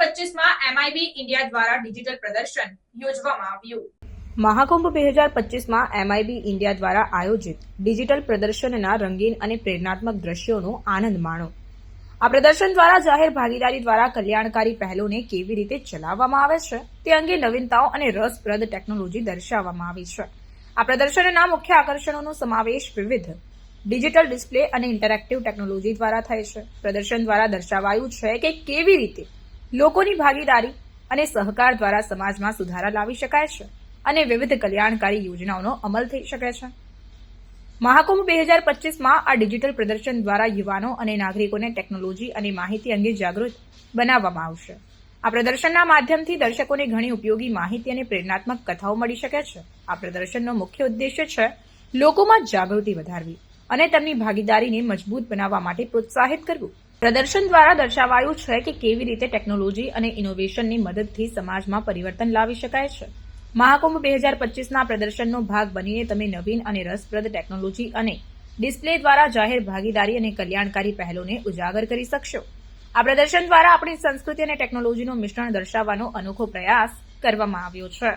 પચીસમાં એમઆઈબી ઇન્ડિયા દ્વારા ડિજિટલ પ્રદર્શન યોજવામાં આવ્યું. મહાકુંભ બે હજાર પચીસમાં એમઆઈબી ઇન્ડિયા દ્વારા આયોજિત ડિજિટલ પ્રદર્શનના રંગીન અને પ્રેરણાત્મક દ્રશ્યોનો આનંદ માણો. આ પ્રદર્શન દ્વારા જાહેર ભાગીદારી દ્વારા કલ્યાણકારી પહેલોને કેવી રીતે ચલાવવામાં આવે છે, તે અંગે નવીનતાઓ અને રસપ્રદ ટેકનોલોજી દર્શાવવામાં આવી છે. આ પ્રદર્શનના મુખ્ય આકર્ષણોનો સમાવેશ વિવિધ ડિજિટલ ડિસ્પ્લે અને ઇન્ટરેક્ટિવ ટેકનોલોજી દ્વારા થાય છે. પ્રદર્શન દ્વારા દર્શાવાયું છે કે કેવી રીતે લોકોની ભાગીદારી અને સહકાર દ્વારા સમાજમાં સુધારા લાવી શકાય છે અને વિવિધ કલ્યાણકારી યોજનાઓનો અમલ થઈ શકે છે. મહાકુંભ બે હજાર પચીસમાં આ ડિજિટલ પ્રદર્શન દ્વારા યુવાનો અને નાગરિકોને ટેકનોલોજી અને માહિતી અંગે જાગૃત બનાવવામાં આવશે. આ પ્રદર્શનના માધ્યમથી દર્શકોને ઘણી ઉપયોગી માહિતી અને પ્રેરણાત્મક કથાઓ મળી શકે છે. આ પ્રદર્શનનો મુખ્ય ઉદ્દેશ્ય છે લોકોમાં જાગૃતિ વધારવી અને તેમની ભાગીદારીને મજબૂત બનાવવા માટે પ્રોત્સાહિત કરવું. પ્રદર્શન દ્વારા દર્શાવાયું છે કે કેવી રીતે ટેકનોલોજી અને ઇનોવેશનની મદદથી સમાજમાં પરિવર્તન લાવી શકાય છે. મહાકુંભ બે હજાર પચીસના પ્રદર્શનનો ભાગ બનીને તમે નવીન અને રસપ્રદ ટેકનોલોજી અને ડિસ્પ્લે દ્વારા જાહેર ભાગીદારી અને કલ્યાણકારી પહેલોને ઉજાગર કરી શકશો. આ પ્રદર્શન દ્વારા આપણી સંસ્કૃતિ અને ટેકનોલોજીનું મિશ્રણ દર્શાવવાનો અનોખો પ્રયાસ કરવામાં આવ્યો છે.